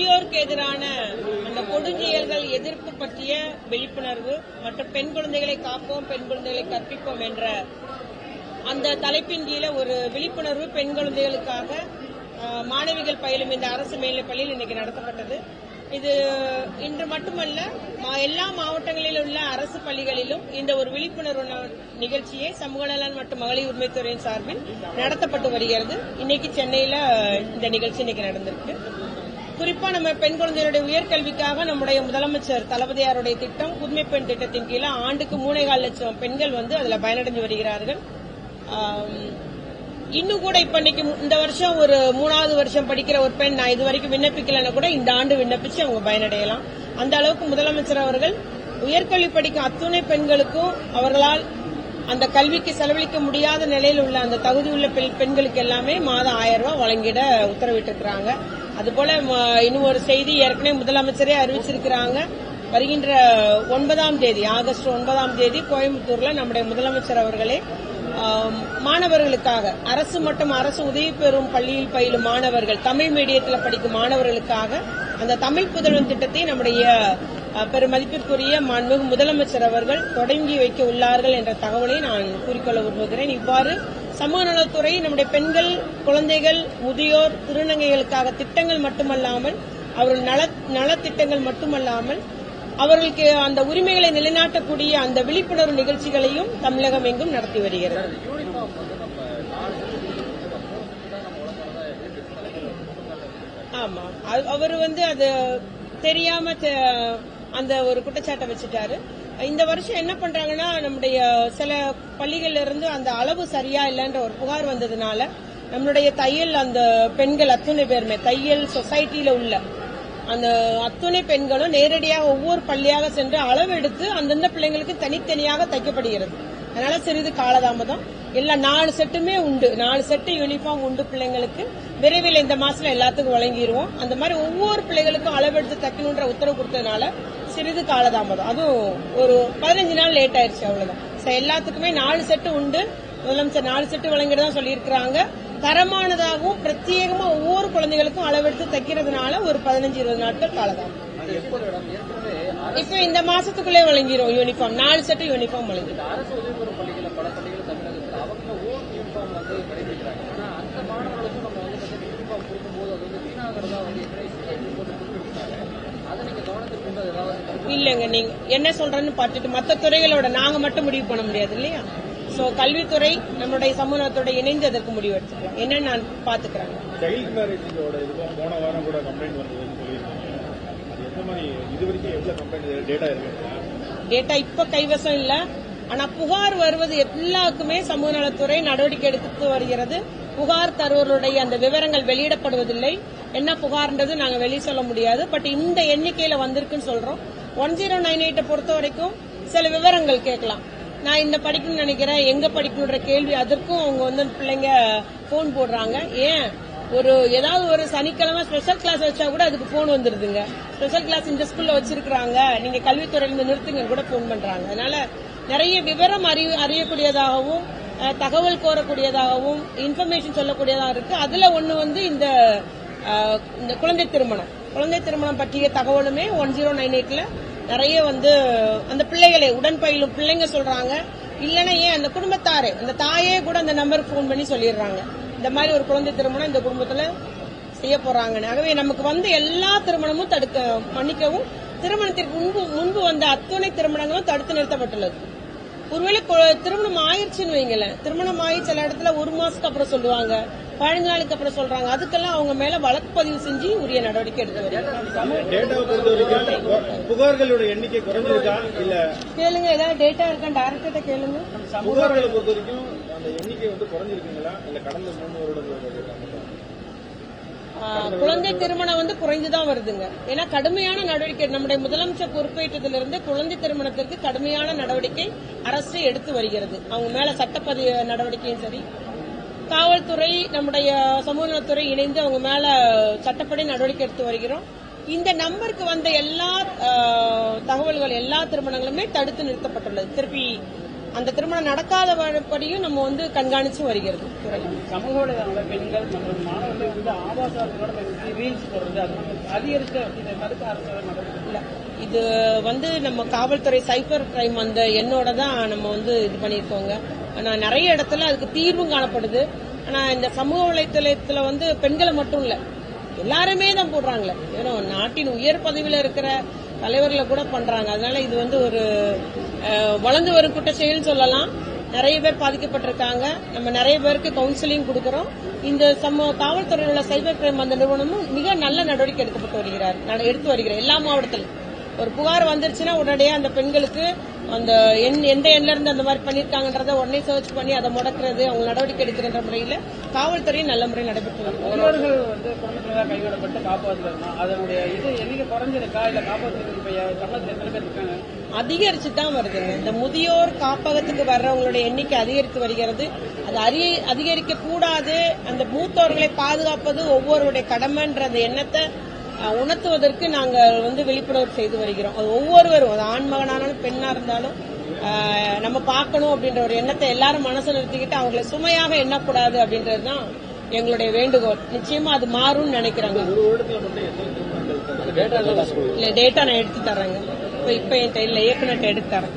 முதியோருக்கு எதிரான அந்த கொடுஞ்செயல்கள் எதிர்ப்பு பற்றிய விழிப்புணர்வு மற்றும் பெண் குழந்தைகளை காப்போம் பெண் குழந்தைகளை கற்பிப்போம் என்ற அந்த தலைப்பின் கீழே ஒரு விழிப்புணர்வு பெண் குழந்தைகளுக்காக மாணவிகள் பயிலும் இந்த அரசு மேல்நிலைப்பள்ளியில் இன்னைக்கு நடத்தப்பட்டது. இது இன்று மட்டுமல்ல மா- எல்லா மாவட்டங்களில் உள்ள அரசு பள்ளிகளிலும் இந்த ஒரு விழிப்புணர்வு ந- நிகழ்ச்சியை சமூக நலன் மற்றும் மகளிர் உரிமைத்துறையின் சார்பில் நடத்தப்பட்டு வருகிறது. இன்னைக்கு சென்னையில இந்த நிகழ்ச்சி இன்னைக்கு நடந்திருக்கு. குறிப்பா நம்ம பெண் குழந்தைகளுடைய உயர்கல்விக்காக நம்முடைய முதலமைச்சர் தளபதியாருடைய திட்டம் புதுமை பெண் திட்டத்தின் கீழே ஆண்டுக்கு மூணேகால் லட்சம் பெண்கள் வந்து அதுல பயனடைஞ்சு வருகிறார்கள். இன்னும் கூட இப்ப இன்னைக்கு இந்த வருஷம் ஒரு மூணாவது வருஷம் படிக்கிற ஒரு பெண் நான் இது வரைக்கும் விண்ணப்பிக்கலைன்னா கூட இந்த ஆண்டு விண்ணப்பிச்சு அவங்க பயனடையலாம். அந்த அளவுக்கு முதலமைச்சர் அவர்கள் உயர்கல்வி படிக்கும் அத்துணை பெண்களுக்கும் அவர்களால் அந்த கல்விக்கு செலவழிக்க முடியாத நிலையில் உள்ள அந்த தகுதி உள்ள பெண்- பெண்களுக்கு எல்லாமே மாதம் ஆயிரம் ரூபாய் வழங்கிட உத்தரவிட்டிருக்கிறாங்க. அதுபோல இன்னும் ஒரு செய்தி ஏற்கனவே முதலமைச்சரே அறிவிச்சிருக்கிறாங்க. வருகின்ற ஒன்பதாம் தேதி ஆகஸ்ட் ஒன்பதாம் தேதி கோயம்புத்தூர்ல நம்முடைய முதலமைச்சர் அவர்களே மாணவர்களுக்காக அரசு மற்றும் அரசு உதவி பெறும் பள்ளியில் பயிலும் மாணவர்கள் தமிழ் மீடியத்தில் படிக்கும் மாணவர்களுக்காக அந்த தமிழ் புதல்வன் திட்டத்தை நம்முடைய பெருமதிப்பிற்குரிய மாண்புமிகு முதலமைச்சர் அவர்கள் தொடங்கி வைக்க உள்ளார்கள் என்ற தகவலை நான் கூறிக்கொள்ள விரும்புகிறேன். இவ்வாறு சமூக நலத்துறை நம்முடைய பெண்கள் குழந்தைகள் முதியோர் திருநங்கைகளுக்காக திட்டங்கள் மட்டுமல்லாமல் அவர்கள் நல நலத்திட்டங்கள் மட்டுமல்லாமல் அவர்களுக்கு அந்த உரிமைகளை நிலைநாட்டக்கூடிய அந்த விழிப்புணர்வு நிகழ்ச்சிகளையும் தமிழகம் எங்கும் நடத்தி வருகிறது. ஆமா. அவர் வந்து அது தெரியாம அந்த ஒரு குற்றச்சாட்டை வச்சுட்டாரு. இந்த வருஷம் என்ன பண்றாங்கன்னா நம்முடைய சில பள்ளிகள்ல இருந்து அந்த அளவு சரியா இல்லைன்ற ஒரு புகார் வந்ததுனால நம்மளுடைய தையல் அந்த பெண்கள் அத்துணை பேருமே தையல் சொசைட்டில உள்ள அந்த அத்துணை பெண்களும் நேரடியாக ஒவ்வொரு பள்ளியாக சென்று அளவெடுத்து அந்தந்த பிள்ளைங்களுக்கு தனித்தனியாக தைக்கப்படுகிறது. அதனால சிறிது காலதாமதம். எல்லா நாலு செட்டுமே உண்டு. நாலு செட்டு யூனிஃபார்ம் உண்டு பிள்ளைங்களுக்கு. விரைவில் இந்த மாசத்துல எல்லாத்துக்கும் வழங்கிடுவோம் அந்த மாதிரி ஒவ்வொரு பிள்ளைகளுக்கும் அளவெடுத்து தைக்கணுன்ற உத்தரவு கொடுத்ததுனால சிறிது காலதாமதம். அதுவும் ஒரு பதினஞ்சு நாள் லேட் ஆயிருச்சு அவ்வளவுதான். எல்லாத்துக்குமே நாலு செட்டு உண்டு. முதலமைச்சர் நாலு செட்டு வழங்கிடுதான் சொல்லியிருக்கிறாங்க. தரமானதாகவும் பிரத்யேகமா ஒவ்வொரு குழந்தைகளுக்கும் அளவெடுத்து தைக்கிறதுனால ஒரு பதினஞ்சு இருபது நாட்கள் காலதாமதம். இப்ப இந்த மாசத்துக்குள்ளே வழங்கிரும் யூனிஃபார்ம் நாலு செட்டு யூனிஃபார்ம் வழங்கிடும் யூனிஃபார்ம் வந்து கடைபிடிக்கிறாங்க. ஆனா அந்த மாணவர்களுக்கும் நம்ம வந்து பார்த்தீங்கன்னா யூனிஃபார்ம் கொடுக்கும்போது அது வந்து வீணாகிறதா வந்து போட்டு அதை கவனத்தில் கொண்டு ஏதாவது இல்லைங்க நீங்க என்ன சொல்றேன்னு பார்த்துட்டு மத்த துறைகளோட நாங்க மட்டும் முடிவு பண்ண முடியாது இல்லையா? சோ கல்வித்துறை நம்மளுடைய சமூகத்தோட இணைந்து அதற்கு முடிவு எடுத்துக்கலாம். என்னன்னு நான் பாத்துக்கிறேன் சைல்ட் மேரேஜோட போன வாரம் கூட கம்ப்ளைண்ட் வந்ததுன்னு சொல்லியிருக்காங்க அது எந்த மாதிரி இது வரைக்கும் எவ்வளவு கம்ப்ளைண்ட் டேட்டா இருக்கு? டேட்டா இப்ப கைவசம் இல்ல. ஆனா புகார் வருவது எல்லாருக்குமே சமூக நலத்துறை நடவடிக்கை எடுத்து வருகிறது. புகார் தருவர்களுடைய அந்த விவரங்கள் வெளியிடப்படுவதில்லை. என்ன புகார்ன்றது நாங்க வெளியே சொல்ல முடியாது. பட் இந்த எண்ணிக்கையில வந்திருக்குன்னு சொல்றோம். ஒன் ஜீரோ நைன் எயிட்டை பொறுத்த வரைக்கும் சில விவரங்கள் கேட்கலாம். நான் இந்த படிக்கணும்னு நினைக்கிறேன். எங்க படிக்கணுன்ற கேள்வி அதற்கும் அவங்க வந்து பிள்ளைங்க போன் போடுறாங்க. ஏன்? ஒரு ஏதாவது ஒரு சனிக்கிழமை ஸ்பெஷல் கிளாஸ் வச்சா கூட அதுக்கு போன் வந்துருதுங்க. ஸ்பெஷல் கிளாஸ் இந்த ஸ்கூல்ல வச்சிருக்காங்க நீங்க கல்வித்துறையிலிருந்து நிறுத்துங்க கூட போன் பண்றாங்க. அதனால நிறைய விவரம் அறிய அறியக்கூடியதாகவும் தகவல் கோரக்கூடியதாகவும் இன்ஃபர்மேஷன் சொல்லக்கூடியதாக இருக்கு. அதுல ஒண்ணு வந்து இந்த இந்த குழந்தை திருமணம். குழந்தை திருமணம் பற்றிய தகவலுமே ஒன் ஜீரோ நைன் எயிட்ல நிறைய வந்து அந்த பிள்ளைகளை உடன் பயிலும் பிள்ளைங்க சொல்றாங்க. இல்லைன்னா ஏன் அந்த குடும்பத்தாரே அந்த தாயே கூட அந்த நம்பருக்கு ஃபோன் பண்ணி சொல்லிடுறாங்க. இந்த மாதிரி ஒரு குழந்தை திருமணம் இந்த குடும்பத்துல செய்ய போறாங்கன்னு. ஆகவே நமக்கு வந்து எல்லா திருமணமும் தடுக்க மன்னிக்கவும் திருமணத்திற்கு முன்பு முன்பு வந்த அத்துணை திருமணங்களும் தடுத்து நிறுத்தப்பட்டுள்ளது. ஒருவேளை கொ- திருமணம் ஆயிடுச்சுன்னு வைங்களேன். திருமணம் ஆகி சில இடத்துல ஒரு மாசத்துக்கு அப்புறம் சொல்லுவாங்க. பதினஞ்சு நாளுக்கு அப்புறம் சொல்றாங்க. அதுக்கெல்லாம் அவங்க மேல வழக்கு பதிவு செஞ்சு உரிய நடவடிக்கை எடுத்து வருகிறாங்க டேட்டாவை பொறுத்த வரைக்கும் பு- புகார்களோட எண்ணிக்கை குறைஞ்சிருக்கா? இல்ல. கேளுங்க ஏதாவது டேட்டா இருக்கா? டேரக்டர்கிட்ட கேளுங்க. புகார்களை பொறுத்த வரைக்கும் அந்த எண்ணிக்கை வந்து குறைஞ்சிருக்குங்களா? இல்ல கடந்த மூணு? ஆஹ் குழந்தை திருமணம் வந்து குறைந்துதான் வருதுங்க. ஏன்னா கடுமையான நடவடிக்கை. நம்முடைய முதலமைச்சர் பொறுப்பேற்றதிலிருந்து குழந்தை திருமணத்திற்கு கடுமையான நடவடிக்கை அரசு எடுத்து வருகிறது. அவங்க மேல சட்டப்பதிவு நடவடிக்கையும் சரி. காவல்துறை நம்முடைய சமூக நலத்துறை இணைந்து அவங்க மேல சட்டப்படி நடவடிக்கை எடுத்து வருகிறோம். இந்த நம்பருக்கு வந்த எல்லா தகவல்கள் எல்லா திருமணங்களுமே தடுத்து நிறுத்தப்பட்டுள்ளது. திருப்பி அந்த திருமணம் நடக்காத படியும் நம்ம வந்து கண்காணிச்சு வருகிறது. சமூக பெண்கள் மற்றும் மாணவர்கள் வந்து ஆபாசத்தோட ரீல்ஸ் போடுறது அது வந்து அதிகரித்து இதை தடுக்க அரசு இல்ல இது வந்து நம்ம காவல்துறை சைபர் கிரைம் அந்த எண்ணோட தான் நம்ம வந்து இது பண்ணியிருக்கோங்க. ஆனா நிறைய இடத்துல அதுக்கு தீர்வும் காணப்படுது. ஆனா இந்த சமூக வலைத்தளத்துல வந்து பெண்களை மட்டும் இல்ல எல்லாருமே தான் போடுறாங்களே. ஏன்னா நாட்டின் உயர் பதவியில இருக்கிற தலைவர்களை கூட பண்றாங்க. அதனால இது வந்து ஒரு வளர்ந்து வரும் குற்ற செயல் சொல்லலாம். நிறைய பேர் பாதிக்கப்பட்டிருக்காங்க. நம்ம நிறைய பேருக்கு கவுன்சிலிங் கொடுக்கறோம். இந்த சம காவல்துறையில் உள்ள சைபர் கிரைம் அந்த நிறுவனமும் மிக நல்ல நடவடிக்கை எடுக்கப்பட்டு வருகிறார். நட- எடுத்து வருகிறார். எல்லா மாவட்டத்திலும். ஒரு புகார் வந்துருச்சுன்னா உடனடியே அந்த பெண்களுக்கு அந்த எண் எந்த எண்ணில இருந்து அந்த மாதிரி பண்ணிருக்காங்கன்றத உடனே சர்ச் பண்ணி அதை முடக்கிறது அவங்க நடவடிக்கை எடுக்கிற முறையில் காவல்துறை நல்ல முறையில் நடைபெற்று முதியோர்கள் வந்து கைவிடப்பட்டு காப்பாற்றுறதுனா அதனுடைய இது எண்ணிக்கை குறைஞ்சிருக்கா? இல்ல காப்பாற்றுறது இப்ப தமிழகத்தில் எத்தனை பேர் இருக்காங்க? அதிகரிச்சு தான் வருதுங்க. இந்த முதியோர் காப்பகத்துக்கு வர்றவங்களுடைய எண்ணிக்கை அதிகரித்து வருகிறது. அது அறி- அதிகரிக்க கூடாது அந்த மூத்தோர்களை பாதுகாப்பது ஒவ்வொருடைய கடமைன்ற அந்த எண்ணத்தை உணர்த்துவதற்கு நாங்கள் வந்து விழிப்புணர்வு செய்து வருகிறோம். அது ஒவ்வொருவரும் அது ஆண் மகனானாலும் பெண்ணா இருந்தாலும் நம்ம பார்க்கணும் அப்படின்ற ஒரு எண்ணத்தை எல்லாரும் மனசுல நிறுத்திக்கிட்டு அவங்களை சுமையாக எண்ணக்கூடாது அப்படின்றது தான் எங்களுடைய வேண்டுகோள். நிச்சயமா அது மாறும்னு நினைக்கிறாங்க. இல்ல டேட்டா நான் எடுத்து தரேங்க இப்ப என்கிட்ட இல்ல இயக்குநர்கிட்ட எடுத்து தரேன்